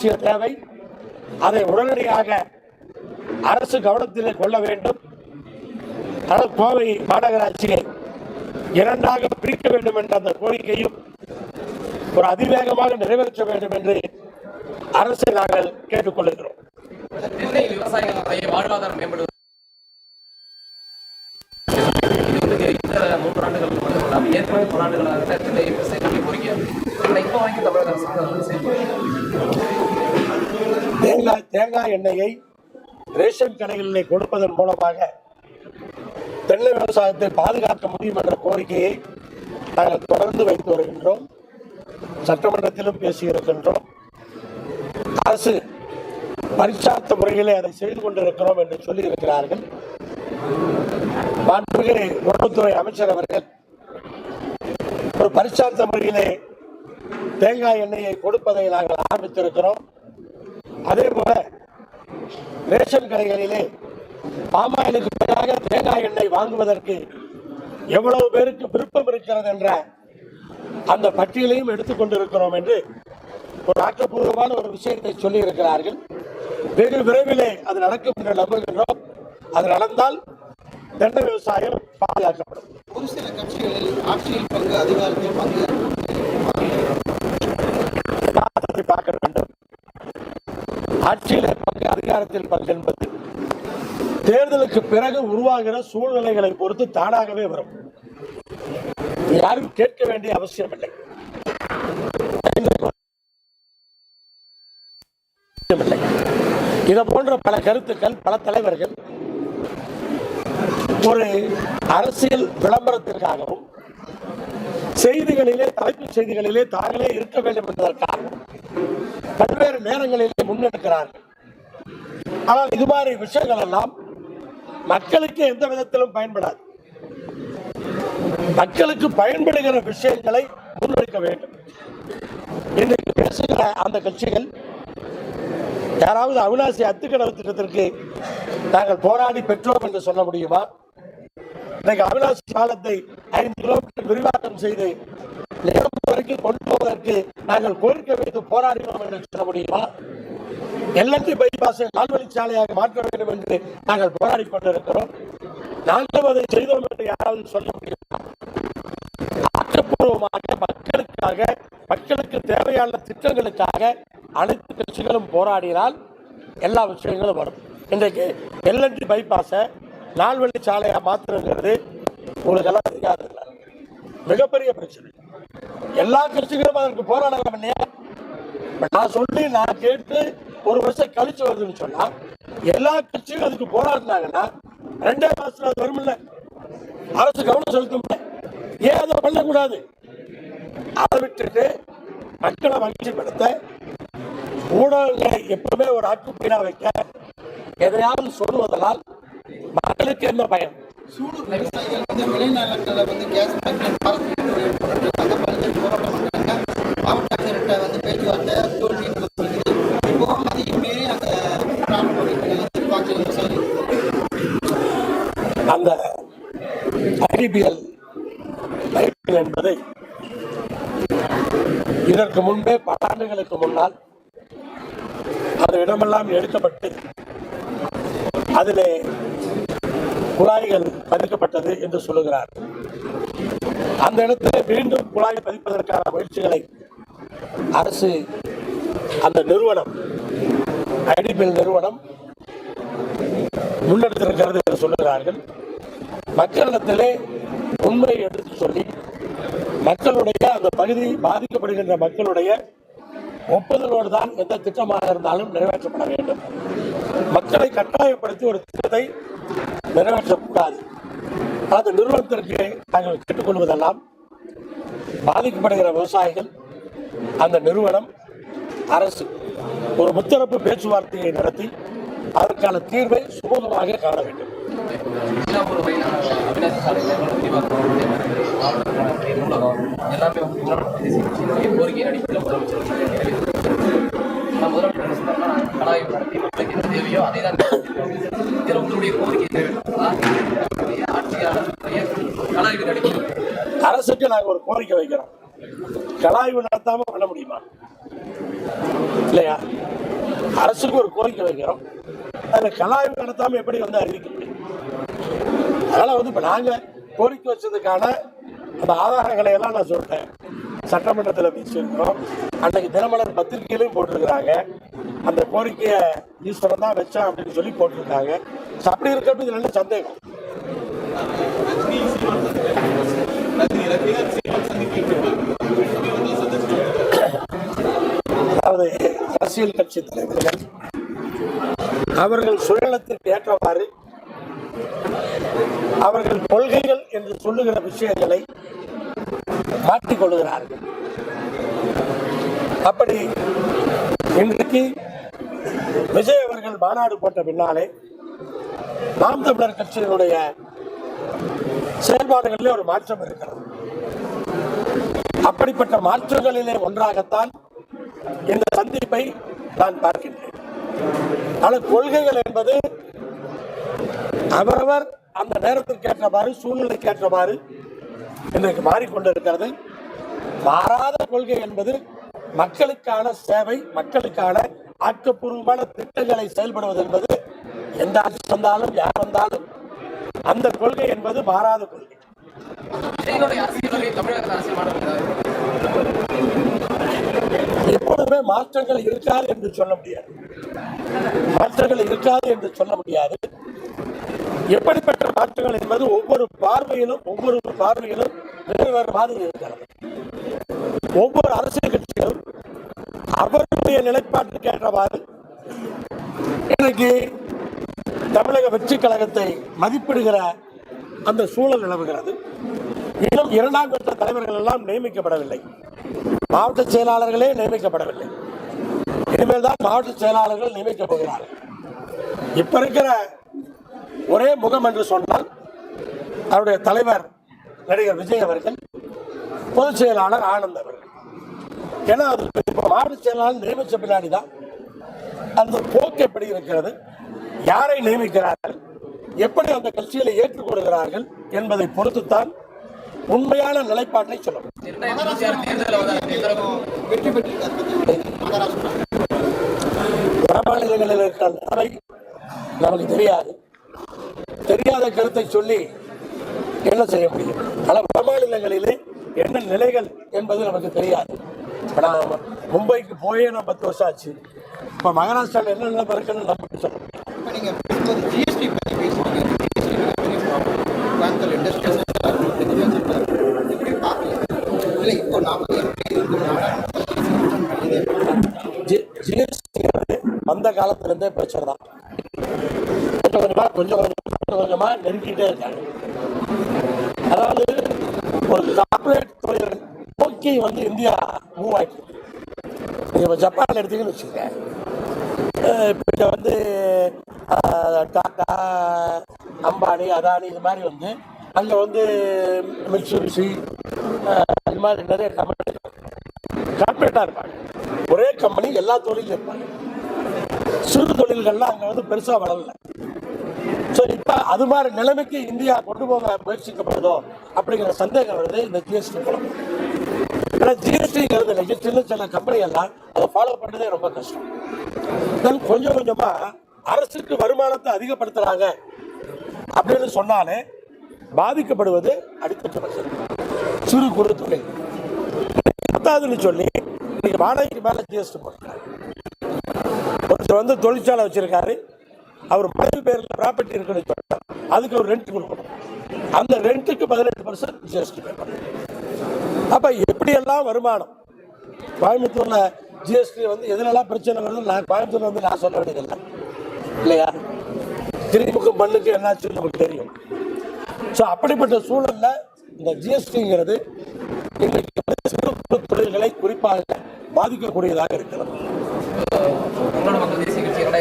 அவசிய தேவை. அதை உடனடியாக அரசு கவனத்தில் கொள்ள வேண்டும். ஆனால் கோவை மாநகராட்சியை இரண்டாக பிரிக்க வேண்டும் என்ற அந்த கோரிக்கையும் ஒரு அதிவேகமாக நிறைவேற்ற வேண்டும் என்று அரசை நாங்கள் கேட்டுக்கொள்கிறோம் வாழ்வாதாரம் மேம்படுவது இந்த மூன்று ஆண்டுகள் மட்டும் ஏற்கனவே பல ஆண்டுகளாக கோரிக்கை இப்போ வரைக்கும் தமிழக அரசு தேங்காய் தேங்காய் எண்ணெயை ரேஷன் கடைகளிலே கொடுப்பதன் மூலமாக தென்னை விவசாயத்தை பாதுகாக்க முடியும் என்ற கோரிக்கையை நாங்கள் தொடர்ந்து வைத்து வருகின்றோம். சட்டமன்றத்திலும் பேசியிருக்கின்றோம். அரசு பரிசார்த்த முறையிலே அதை செய்து கொண்டிருக்கிறோம் என்று சொல்லியிருக்கிறார்கள். மாண்புமிகு உணவுத்துறை அமைச்சர் அவர்கள் ஒரு பரிசார்த்த முறையிலே தேங்காய் எண்ணெயை கொடுப்பதை நாங்கள் ஆரம்பித்திருக்கிறோம். அதே போல ரேஷன் கடைகளிலே பாமாயிலுக்கு பதிலாக தேங்காய் எண்ணெய் வாங்குவதற்கு எவ்வளவு பேருக்கு விருப்பம் இருக்கிறது என்ற அந்த பட்டியலையும் எடுத்துக்கொண்டிருக்கிறோம் என்று ஒரு ஆக்கப்பூர்வமான ஒரு விஷயத்தை சொல்லி இருக்கிறார்கள் வெகு விரைவிலே அது நடக்கும் என்று நம்புகின்றோம். அது நடந்தால் தென்னை விவசாயம் பாதுகாக்கப்படும். ஒரு சில கட்சிகளில் ஆட்சியில் பங்கு அதிகாரத்தில் பங்கு. பார்க்க வேண்டும். ஆட்சியில் பங்கு அதிகாரத்தில் பங்கு என்பது தேர்தலுக்கு பிறகு உருவாகிற சூழ்நிலைகளை பொறுத்து தானாகவே வரும். யாரும் கேட்க வேண்டிய அவசியம் இல்லை. அவசியமில்லை. இதை போன்ற பல கருத்துக்கள் பல தலைவர்கள் ஒரு அரசியல் விளம்பரத்திற்காகவும் செய்திகளிலே தலைப்பு செய்திகளிலே தாங்களே இருக்க வேண்டும் என்பதற்காகவும் பல்வேறு நேரங்களிலே முன்னெடுக்கிறார்கள் ஆனால் இது மாதிரி விஷயங்கள் எல்லாம் மக்களுக்கு எந்த விதத்திலும் பயன்படாது. மக்களுக்கு பயன்படுகிற விஷயங்களை முன்னெடுக்க வேண்டும். இன்றைக்கு பேசுகிற அந்த கட்சிகள் யாராவது அவிநாசி அத்துக்கடவு திட்டத்திற்கு நாங்கள் போராடி பெற்றோம் என்று சொல்ல முடியுமா? இன்னைக்கு அவிநாசி பாலத்தை ஐந்து கிலோமீட்டர் விரிவாக்கம் செய்து வரைக்கும் கொண்டு போவதற்கு நாங்கள் கோரிக்கை வைத்து போராடினோம் என்று சொல்ல முடியுமா? எல்என்டி பைபாஸை சாலையாக மாற்ற வேண்டும் என்று நாங்கள் போராடி கொண்டிருக்கிறோம். நாங்கள் அதை செய்தோம் என்று யாராவது சொல்ல முடியுமா? ஆக்கப்பூர்வமாக மக்களுக்காக மக்களுக்கு தேவையான திட்டங்களுக்காக அனைத்து கட்சிகளும் போராடினால் எல்லா விஷயங்களும் வரும். இன்றைக்கு எல்என்டி பைபாஸை நால்வழி சாலையா மாற்றுறது உங்களுக்கு எல்லாம் தெரியாது மிகப்பெரிய பிரச்சனை. எல்லா கட்சிகளும் அதற்கு போராடலாம் இல்லையா நான் சொல்லி நான் கேட்டு ஒரு வருஷம் கழிச்சு வருதுன்னு சொன்னா எல்லா கட்சியும் அதுக்கு போராடினாங்கன்னா ரெண்டே மாசத்துல அது வரும்ல அரசு கவனம் செலுத்தும் ஏன் அதை பண்ணக்கூடாது? அதை விட்டுட்டு மக்களை மகிழ்ச்சிப்படுத்த ஊடகங்களை எப்பவுமே ஒரு ஆக்குப்பீடா வைக்க எதையாவது சொல்லுவதனால் மக்களுக்கு என்ன பயன்? சூடு விவசாயிகள் வந்து விளைநிலங்களை வந்து கேஸ் வந்து பாலத்தில் போராட்டம் பல்வேறு மாவட்ட ஆட்சியர்கிட்ட வந்து பேச்சுவார்த்தை தோல்வி என்று இப்போ அதையும் மீறி அந்த பிராணம் போராட்டம் பாக்கிய அந்த ஐடிபிஎல் என்பதை இதற்கு முன்பே பல ஆண்டுகளுக்கு முன்னால் அது இடமெல்லாம் எடுக்கப்பட்டு அதிலே குழாய்கள் பதிக்கப்பட்டது என்று சொல்லுகிறார். அந்த இடத்துல மீண்டும் குழாய் பதிப்பதற்கான முயற்சிகளை அரசு அந்த நிறுவனம் ஐடிபிஎல் நிறுவனம் முன்னெடுத்திருக்கிறது என்று சொல்லுகிறார்கள். மக்களிடத்திலே உண்மையை எடுத்து சொல்லி மக்களுடைய அந்த பகுதி பாதிக்கப்படுகின்ற மக்களுடைய ஒப்புதலோடு தான் எந்த திட்டமாக இருந்தாலும் நிறைவேற்றப்பட வேண்டும். மக்களை கட்டாயப்படுத்தி ஒரு திட்டத்தை நிறைவேற்றக்கூடாது அந்த நிறுவனத்திற்கு நாங்கள் கேட்டுக்கொள்வதெல்லாம் பாதிக்கப்படுகிற விவசாயிகள் அந்த நிறுவனம் அரசு ஒரு முத்தரப்பு பேச்சுவார்த்தையை நடத்தி அதற்கான தீர்வை சுமூகமாக காண வேண்டும். எல்லாமே கோரிக்கை அடிப்படையில் முதலமைச்சர் நம்ம முதலமைச்சர் என்ன சொன்னார்னா மக்களுக்கு என்ன தேவையோ அதை தான் இதில் கோரிக்கை நிறைவேற்றா ஆட்சியாளர்களுடைய கலாய்வு அடிப்படையில் அரசுக்கு நாங்கள் ஒரு கோரிக்கை வைக்கிறோம். கலாய்வு நடத்தாம பண்ண முடியுமா? இல்லையா? அரசுக்கு ஒரு கோரிக்கை வைக்கிறோம். அதில் கலாய்வு நடத்தாம எப்படி வந்து அறிவிக்க முடியும்? அதனால வந்து இப்போ நாங்கள் கோரிக்கை வச்சதுக்கான அந்த ஆதாரங்களை எல்லாம் நான் சொல்லிட்டேன் சட்டமன்றத்தில் பேசியிருக்கிறோம் அன்னைக்கு தினமலர் பத்திரிகையிலையும் போட்டிருக்கிறாங்க. அந்த கோரிக்கையை ஈஸ்வரன் தான் வச்சான் அப்படின்னு சொல்லி போட்டிருக்காங்க. அப்படி இருக்கிறது இதுல சந்தேகம்? அதாவது அரசியல் கட்சி தலைவர்கள் அவர்கள் சுழலத்திற்கு ஏற்றவாறு அவர்கள் கொள்கைகள் என்று சொல்லுகிற விஷயங்களை மாற்றிக்கொள்கிறார்கள் அப்படி இன்றைக்கு விஜய் அவர்கள் மாநாடு போட்ட பின்னாலே நாம் தமிழர் கட்சியினுடைய செயல்பாடுகளிலே ஒரு மாற்றம் இருக்கிறது. அப்படிப்பட்ட மாற்றங்களிலே ஒன்றாகத்தான் இந்த சந்திப்பை நான் பார்க்கின்றேன். ஆனால் கொள்கைகள் என்பது அவரவர் அந்த நேரத்திற்கு ஏற்றவாறு சூழ்நிலைக்கு ஏற்றவாறு இன்றைக்கு மாறிக்கொண்டிருக்கிறது. மாறாத கொள்கை என்பது மக்களுக்கான சேவை மக்களுக்கான ஆக்கப்பூர்வமான திட்டங்களை செயல்படுவது என்பது எந்த ஆட்சி வந்தாலும் யார் வந்தாலும் அந்த கொள்கை என்பது மாறாத கொள்கை. எப்பொழுதுமே மாற்றங்கள் இருக்காது என்று சொல்ல முடியாது. மாற்றங்கள் இருக்காது என்று சொல்ல முடியாது. எப்படிப்பட்ட மாற்றங்கள் என்பது ஒவ்வொரு பார்வையிலும் ஒவ்வொரு பார்வையிலும் வேறு வேறு மாதிரி இருக்கிறது. ஒவ்வொரு அரசியல் கட்சிகளும் அவர்களுடைய நிலைப்பாட்டுக்கு ஏற்றவாறு இன்னைக்கு தமிழக வெற்றி கழகத்தை மதிப்பிடுகிற அந்த சூழல் நிலவுகிறது. இன்னும் இரண்டாம் கட்ட தலைவர்கள் எல்லாம் நியமிக்கப்படவில்லை. மாவட்ட செயலாளர்களே நியமிக்கப்படவில்லை. இனிமேல் தான் மாவட்ட செயலாளர்கள் நியமிக்கப் போகிறார்கள். இப்ப இருக்கிற ஒரே முகம் என்று சொன்னால் அவருடைய தலைவர் நடிகர் விஜய் அவர்கள் பொதுச் செயலாளர் ஆனந்த் அவர்கள். ஏன்னா அது இப்போ மாவட்ட செயலாளர் நியமித்த பின்னாடி தான் அந்த போக்கு எப்படி இருக்கிறது யாரை நியமிக்கிறார்கள் எப்படி அந்த கட்சிகளை ஏற்றுக்கொள்கிறார்கள் என்பதை பொறுத்துத்தான் உண்மையான நிலைப்பாட்டை சொல்ல வெற்றி வட மாநிலங்களில் இருக்கிற நிலை நமக்கு தெரியாது. தெரியாத கருத்தை சொல்லி என்ன செய்ய முடியும்? ஆனால் வட மாநிலங்களிலே என்ன நிலைகள் என்பது நமக்கு தெரியாது. இப்போ நான் மும்பைக்கு போயே நான் பத்து வருஷம் ஆச்சு. இப்போ மகாராஷ்டிராவில் என்ன நிலைமை இருக்குன்னு நமக்கு சொல்ல ஜிஎஸ்டி வந்த காலத்திலிருந்தே பிரச்சனை தான். கொஞ்சம் கொஞ்சம் கொஞ்சம் கொஞ்சமாக நெருக்கிட்டே இருக்காங்க அதாவது ஒரு கார்பரேட் தொழில் நோக்கி வந்து இந்தியா மூவ் ஆகிட்டு இருக்கு. இப்போ ஜப்பான் எடுத்தீங்கன்னு வச்சுக்கோங்க. இப்போ வந்து டாட்டா அம்பானி அதானி இது மாதிரி வந்து அங்கே வந்து மிட்சுபிஷி இது மாதிரி நிறைய கம்பெனி கார்பரேட்டாக இருப்பாங்க. ஒரே கம்பெனி எல்லா தொழிலும் இருப்பாங்க. சிறு தொழில்கள்லாம் அங்கே வந்து பெருசாக வளரல. ஸோ இப்போ அது மாதிரி நிலைமைக்கு இந்தியா கொண்டு போக முயற்சிக்கப்படுதோ அப்படிங்கிற சந்தேகம் வருது இந்த ஜிஎஸ்டி மூலம். ஏன்னா ஜிஎஸ்டிங்கிறது இல்லை சின்ன சின்ன கம்பெனி எல்லாம் அதை ஃபாலோ பண்ணுறதே ரொம்ப கஷ்டம். தென் கொஞ்சம் கொஞ்சமாக அரசுக்கு வருமானத்தை அதிகப்படுத்துகிறாங்க அப்படின்னு சொன்னாலே பாதிக்கப்படுவது அடித்தட்டு சிறு குறு தொழில். பத்தாதுன்னு சொல்லி இன்னைக்கு வாடகைக்கு மேலே ஜிஎஸ்டி போட்டுருக்காங்க ஒருத்தர் வந்து தொழிற்சாலை வச்சிருக்காரு. அவர் மனைவி பேரில் ப்ராப்பர்ட்டி இருக்குன்னு சொன்னா அதுக்கு ஒரு ரெண்ட் கொடுக்கணும். அந்த ரெண்ட்டுக்கு பதினெட்டு பர்சன்ட் ஜிஎஸ்டி பே பண்ணணும். அப்போ எப்படியெல்லாம் வருமானம்? கோயம்புத்தூர்ல ஜிஎஸ்டி வந்து எதுலலாம் பிரச்சனை வருது நான் கோயம்புத்தூர்ல வந்து நான் சொல்ல வேண்டியதில்லை. இல்லையா? திருமுகம் மண்ணுக்கு என்னாச்சு நமக்கு தெரியும். ஸோ அப்படிப்பட்ட சூழல்ல இந்த ஜிஎஸ்டிங்கிறது இன்றைக்கு சிறு குறு தொழில்களை குறிப்பாக பாதிக்கக்கூடியதாக இருக்கிறது.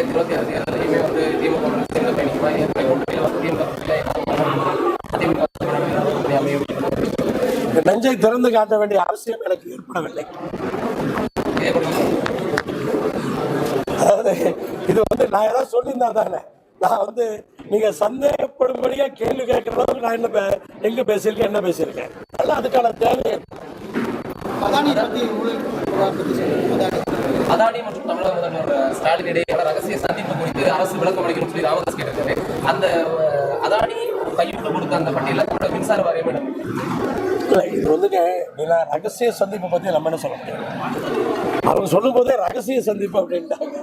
இரண்டாயிரத்தி இருபத்தி ஆறு தேர்தலையுமே வந்து திமுக சேர்ந்து பயணிக்குமா எப்படி ஒன்றிணைந்து வந்து திமுக அதிமுக அமையும் இந்த நெஞ்சை திறந்து காட்ட வேண்டிய அவசியம் எனக்கு ஏற்படவில்லை இதே போல அதாவது இது வந்து நான் ஏதாவது சொல்லியிருந்தா தானே. நான் வந்து நீங்க சந்தேகப்படும்படியா கேள்வி கேட்கிற அளவுக்கு நான் என்ன எங்க பேசியிருக்கேன் என்ன பேசியிருக்கேன்? அதெல்லாம் அதுக்கான தேவை அதானி அதானி மற்றும் தமிழக முதல்வர் ஸ்டாலின் இடையே ரகசிய சந்திப்பு குறித்து அரசு விளக்கம் அளிக்கணும்னு சொல்லி ராமதாஸ் கேட்டிருக்காரு. அந்த அதானி கையெழுத்து கொடுத்த அந்த பட்டியலில் மின்சார வாரியம் இது வந்துட்டு ரகசிய சந்திப்பை பற்றி நம்ம என்ன சொல்ல முடியாது அவங்க சொல்லும் போதே ரகசிய சந்திப்பு அப்படின்ட்டாங்க.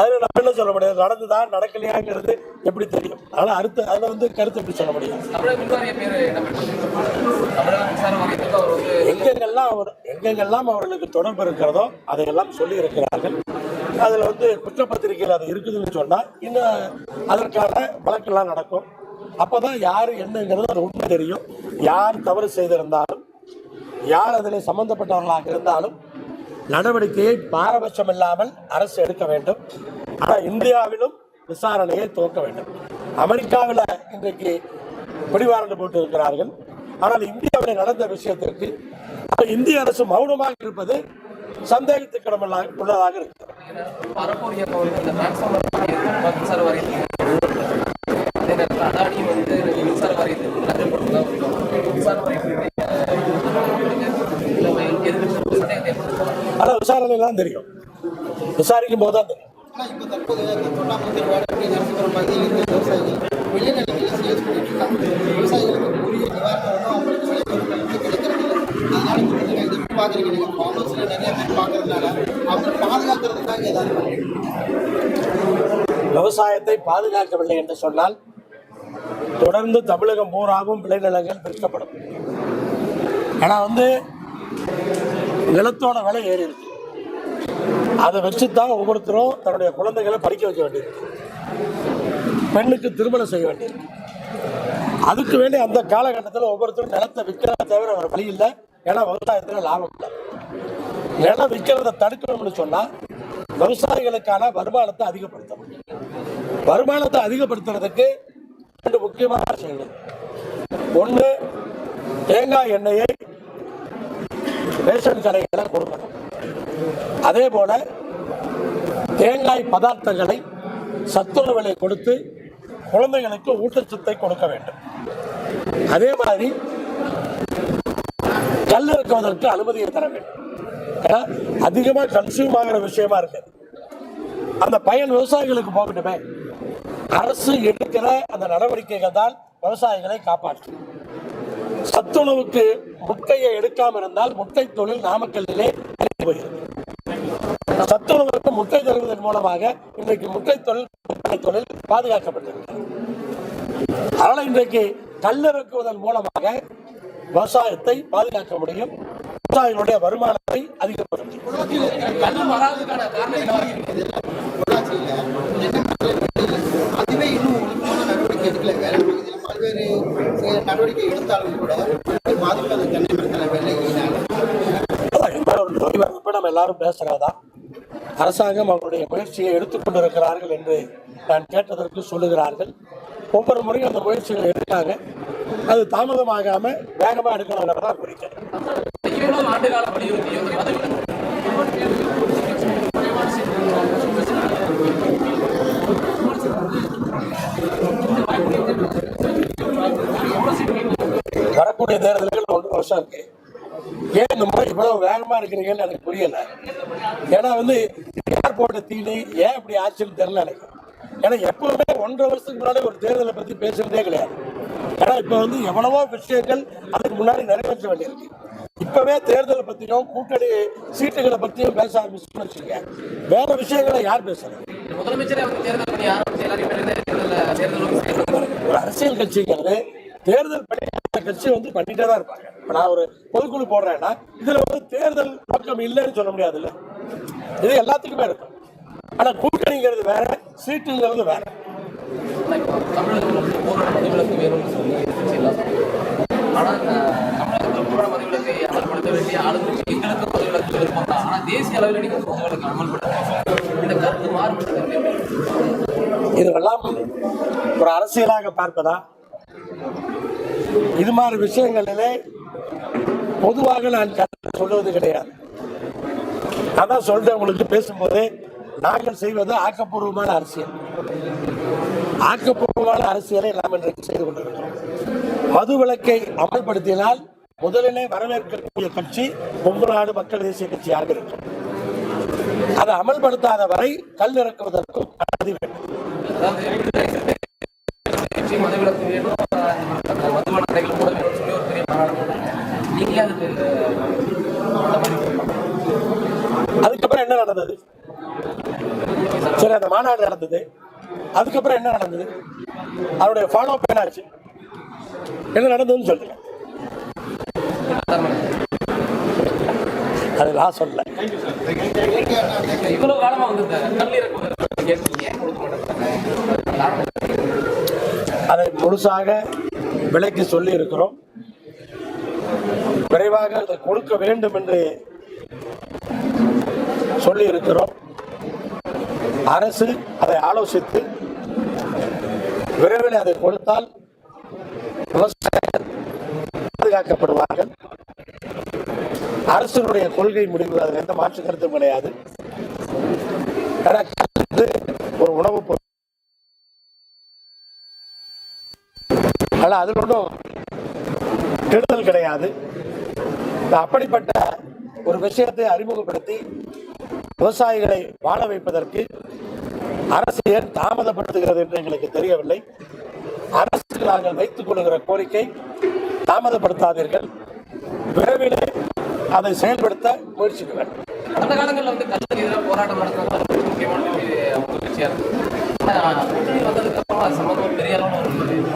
அதில் நம்ம என்ன சொல்ல முடியாது? நடந்துதா நடக்கலையாங்கிறது எப்படி தெரியும்? அதனால் அடுத்து அதில் வந்து கருத்து எப்படி சொல்ல முடியும்? அவர் எங்கெங்கெல்லாம் அவர் எங்கெங்கெல்லாம் அவர்களுக்கு தொடர்பு இருக்கிறதோ அதையெல்லாம் சொல்லி இருக்கிறார்கள். அதில் வந்து குற்றப்பத்திரிகையில் அது இருக்குதுன்னு சொன்னால் இன்னும் அதற்கான வழக்கெல்லாம் நடக்கும். அப்போ தான் யார் என்னங்கிறது அது உண்மை தெரியும். யார் தவறு செய்திருந்தாலும் யார் அதில் சம்பந்தப்பட்டவர்களாக இருந்தாலும் நடவடிக்கையை பாரபட்சம் இல்லாமல் அரசு எடுக்க வேண்டும். ஆனால் இந்தியாவிலும் விசாரணையை துவக்க வேண்டும். அமெரிக்காவில் இன்றைக்கு பிடிவாரண்டு போட்டு இருக்கிறார்கள் ஆனால் இந்தியாவில் நடந்த விஷயத்திற்கு இந்திய அரசு மௌனமாக இருப்பது சந்தேகத்துக்கிடமில்லாக உள்ளதாக இருக்கிறது. வந்து மின்சார வாரியத்தில் அதே நேரத்தில் அதானி வந்து மின்சார வாரியத்துக்கு லஞ்சம் கொடுத்ததா ஒரு மின்சார வாரியத்துக்கு எதிர்ப்பு சந்தேகத்தை ஏற்படுத்தும் ஆனால் விசாரணைலாம் தெரியும் விசாரிக்கும் போது தான் தெரியும் ஆனால் இப்போ தற்போது இந்த தொண்டாமுத்தூர் வேடப்பள்ளி நரசிபுரம் பகுதியில் இருக்கிற விவசாயிகள் விளைநிலங்களில் சேல்ஸ் பண்ணிட்டு இருக்காங்க விவசாயிகளுக்கு உரிய நிவாரணம் அவங்களுக்கு விளைபொருட்களுக்கு கிடைக்கிறது இல்லை அதனால இப்போ நீங்கள் இது எப்படி பார்க்குறீங்க நீங்கள் ஃபார்மர்ஸில் பேர் பார்க்கறதுனால அவங்க பாதுகாக்கிறதுக்காக ஏதாவது பண்ணுறீங்க விவசாயத்தை பாதுகாக்கவில்லை என்று சொன்னால் தொடர்ந்து தமிழகம் பூராவும் விளைநிலங்கள் விற்கப்படும். ஆனா வந்து நிலத்தோட விலை ஏறி இருக்கு அதை வச்சு தான் ஒவ்வொருத்தரும் தன்னுடைய குழந்தைகளை படிக்க வைக்க வேண்டியது. பெண்ணுக்கு திருமணம் செய்ய வேண்டியது. அதுக்கு வேண்டி அந்த காலகட்டத்தில் ஒவ்வொருத்தரும் நிலத்தை விற்கிறத தவிர ஒரு வழி இல்லை. ஏன்னா விவசாயத்தில் லாபம் இல்லை. நிலம் விற்கிறத தடுக்கணும்னு சொன்னா விவசாயிகளுக்கான வருமானத்தை அதிகப்படுத்த முடியும். வருமானத்தை அதிகப்படுத்துறதுக்கு ரெண்டு முக்கியமான செயல்கள். ஒன்று தேங்காய் எண்ணெயை ரேஷன் கடைகளை கொடுக்கணும். அதே போல தேங்காய் பதார்த்தங்களை சத்துணவுகளை கொடுத்து குழந்தைகளுக்கு ஊட்டச்சத்தை கொடுக்க வேண்டும். அதே மாதிரி கல் இருக்குவதற்கு அனுமதியை தர வேண்டும். ஏன்னா அதிகமாக கன்சியூம் ஆகிற விஷயமா இருக்கு அந்த பயன் விவசாயிகளுக்கு போகட்டுமே. அரசு எடுக்கிற அந்த நடவடிக்கைகள் தான் விவசாயிகளை காப்பாற்றும். சத்துணவுக்கு முட்டையை எடுக்காமல் இருந்தால் முட்டை தொழில் நாமக்கல்லிலே அழிந்து போகிறது. மற்றவர்களுக்கு முட்டை தருவதன் மூலமாக இன்றைக்கு முட்டை தொழில் தொழில் பாதுகாக்கப்பட்டிருக்கிறது. அதனால் இன்றைக்கு கல்லிறக்குவதன் மூலமாக விவசாயத்தை பாதுகாக்க முடியும். விவசாயிகளுடைய வருமானத்தை அதிகப்படுத்த முடியும். நடவடிக்கை எடுத்தாலும் கூட பாதிப்பு நம்ம எல்லாரும் பேசுறதா அரசாங்கம் அவருடைய முயற்சியை எடுத்துக்கொண்டிருக்கிறார்கள் என்று நான் கேட்டதற்கு சொல்லுகிறார்கள். ஒவ்வொரு முறையும் அந்த முயற்சிகளை எடுத்தாங்க அது தாமதமாகாம வேகமாக எடுக்கணும் தான் குறிக்கிறேன் வரக்கூடிய தேர்தல்கள் ஒன்று வருஷம் இருக்கு. ஏன் இந்த முறை இவ்வளவு வேகமா இருக்கிறீங்கன்னு எனக்கு புரியல. ஏன்னா வந்து யார் போட்ட தீனி ஏன் இப்படி ஆச்சுன்னு தெரியல எனக்கு. ஏன்னா எப்பவுமே ஒன்றரை வருஷத்துக்கு முன்னாடி ஒரு தேர்தலை பத்தி பேசுறதே கிடையாது. ஏன்னா இப்ப வந்து எவ்வளவோ விஷயங்கள் அதுக்கு முன்னாடி நிறைவேற்ற வேண்டியிருக்கு. இப்பவே தேர்தலை பத்தியும் கூட்டணி சீட்டுகளை பத்தியும் பேச ஆரம்பிச்சுன்னு வச்சுக்கோங்க. வேற விஷயங்களை யார் செயல்படுறாங்க ஒரு அரசியல் கட்சிங்கிறது தேர்தல் பணி கட்சி வந்து பண்ணிட்டே தான் இருப்பாங்க. இப்ப நான் ஒரு பொதுக்குழு போடுறேன்னா இதுல வந்து தேர்தல் நோக்கம் இல்லைன்னு சொல்ல முடியாதுல்ல. இது எல்லாத்துக்குமே இருக்கும். ஆனா கூட்டணிங்கிறது வேற சீட்டுங்கிறது வேற. இப்போ சொல்லி தேசிய அளவில் இதுவெல்லாம் ஒரு அரசியலாக பார்ப்பதா? இது மாதிரி விஷயங்களிலே பொதுவாக நான் சொல்வது கிடையாது. அதான் சொல்றேன் உங்களுக்கு பேசும்போது நாங்கள் செய்வது ஆக்கப்பூர்வமான அரசியல். ஆக்கப்பூர்வமான அரசியலை நாம் இன்றைக்கு செய்து கொண்டிருக்கிறோம். மது விலக்கை அமல்படுத்தினால் முதலிலே வரவேற்கக்கூடிய கட்சி கொங்குநாடு மக்கள் தேசிய கட்சியாக இருக்கும். அதை அமல்படுத்தாத வரை கல் இறக்குவதற்கும் அனுமதி வேண்டும். கடைகள் சொல்லி ஒரு பெரிய மாநாடு நீங்களே அதுக்கு அதுக்கப்புறம் என்ன நடந்தது? சரி அந்த மாநாடு நடந்தது. அதுக்கப்புறம் என்ன நடந்தது? அவருடைய ஃபாலோ அப் என்னாச்சு? என்ன நடந்ததுன்னு சொல்லுங்க. அது நான் சொல்ல இவ்வளவு காலமா வந்து அதை முழுசாக விலைக்கு சொல்லி இருக்கிறோம் விரைவாக அதை கொடுக்க வேண்டும் என்று சொல்லி இருக்கிறோம் அரசு அதை ஆலோசித்து விரைவில் அதை கொடுத்தால் விவசாயிகள் பாதுகாக்கப்படுவார்கள். அரசினுடைய கொள்கை முடிவு அதில் எந்த மாற்று கருத்தும் கிடையாது. ஒரு உணவுப் பொருள் ஆனால் அதில் ஒன்றும் கெடுதல் கிடையாது. அப்படிப்பட்ட ஒரு விஷயத்தை அறிமுகப்படுத்தி விவசாயிகளை வாழ வைப்பதற்கு அரசு ஏன் தாமதப்படுத்துகிறது என்று எங்களுக்கு தெரியவில்லை. அரசுக்கு நாங்கள் வைத்துக் கொள்கிற கோரிக்கை தாமதப்படுத்தாதீர்கள். விரைவில் அதை செயல்படுத்த முயற்சிக்க வேண்டும். கடந்த காலங்களில் வந்து கல்லுக்கு எதிராக போராட்டம் நடத்துறது முக்கியமான ஒரு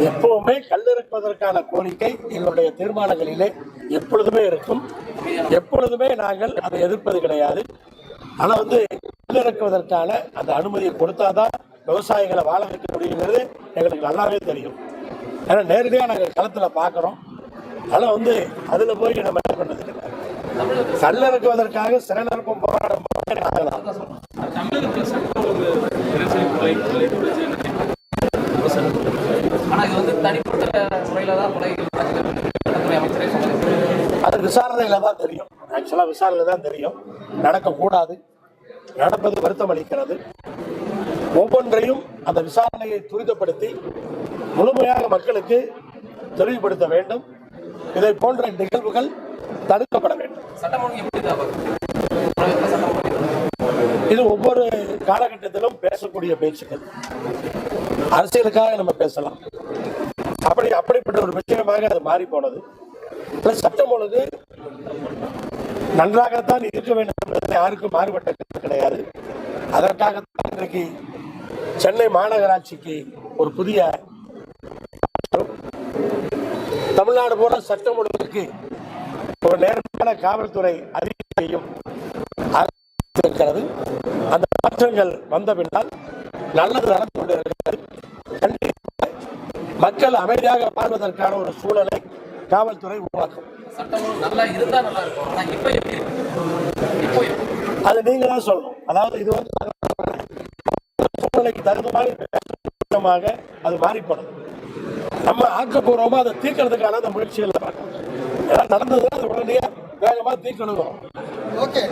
எப்பவுமே கல்லிறக்குவதற்கான கோரிக்கை எங்களுடைய தீர்மானங்களிலே எப்பொழுதுமே இருக்கும். எப்பொழுதுமே நாங்கள் அதை எதிர்ப்பது கிடையாது. ஆனா வந்து கல்லிறக்குவதற்கான அந்த அனுமதியை கொடுத்தாதான் விவசாயிகளை வாழ வைக்க முடியுங்கிறது எங்களுக்கு நல்லாவே தெரியும். ஏன்னா நேரடியாக நாங்கள் களத்தில் பார்க்குறோம் ஆனால் வந்து அதில் போய் நம்ம என்ன பண்ணது கல்லறுக்குவதற்காக கல்லிறக்குவதற்காக சிறநற்பம் போராட்டம் நாங்கள் தான். ஆனா இது வந்து தனிப்பட்ட முறையில தான் அமைச்சரே அது விசாரணையில தான் தெரியும். ஆக்சுவலாக விசாரணையில தான் தெரியும். நடக்கக்கூடாது. நடப்பது வருத்தம் அளிக்கிறது. ஒவ்வொன்றையும் அந்த விசாரணையை துரிதப்படுத்தி முழுமையாக மக்களுக்கு தெளிவுபடுத்த வேண்டும். இதை போன்ற நிகழ்வுகள் தடுக்கப்பட வேண்டும். இது ஒவ்வொரு காலகட்டத்திலும் பேசக்கூடிய பேச்சுக்கள். அரசியலுக்காக நம்ம பேசலாம். அப்படி அப்படிப்பட்ட ஒரு விஷயமாக அது மாறி போனது. சட்டம் பொழுது நன்றாகத்தான் இருக்க வேண்டும் என்பது யாருக்கும் மாறுபட்ட கருத்து கிடையாது. அதற்காகத்தான் இன்றைக்கு சென்னை மாநகராட்சிக்கு ஒரு புதிய தமிழ்நாடு போல சட்டம் ஒழுங்குக்கு ஒரு நேர்மையான காவல்துறை அதிகாரியும் இருக்கிறது. அந்த மாற்றங்கள் வந்த பின்னால் நல்லது நடந்து கொண்டிருக்கிறது. மக்கள் அமைதியாக வாழ்வதற்கான ஒரு சூழலை காவல்துறை உருவாக்கும். சட்டம் ஒழுங்கு நல்லா இருந்தா நல்லா இருக்கும். ஆனா இப்போ எப்படி இருக்கு? இப்போ எப்படி? அது நீங்க தான் சொல்லணும். அதாவது இது வந்து சூழ்நிலைக்கு தகுந்த மாதிரி அது மாறிப்படும். நம்ம ஆக்கப்பூர்வமா அதை தீர்க்கறதுக்கான அந்த முயற்சிகளை பார்க்கணும். ஏதாவது நடந்ததுன்னா அது உடனடியாக வேகமாக தீர்க்கணும் ஓகே.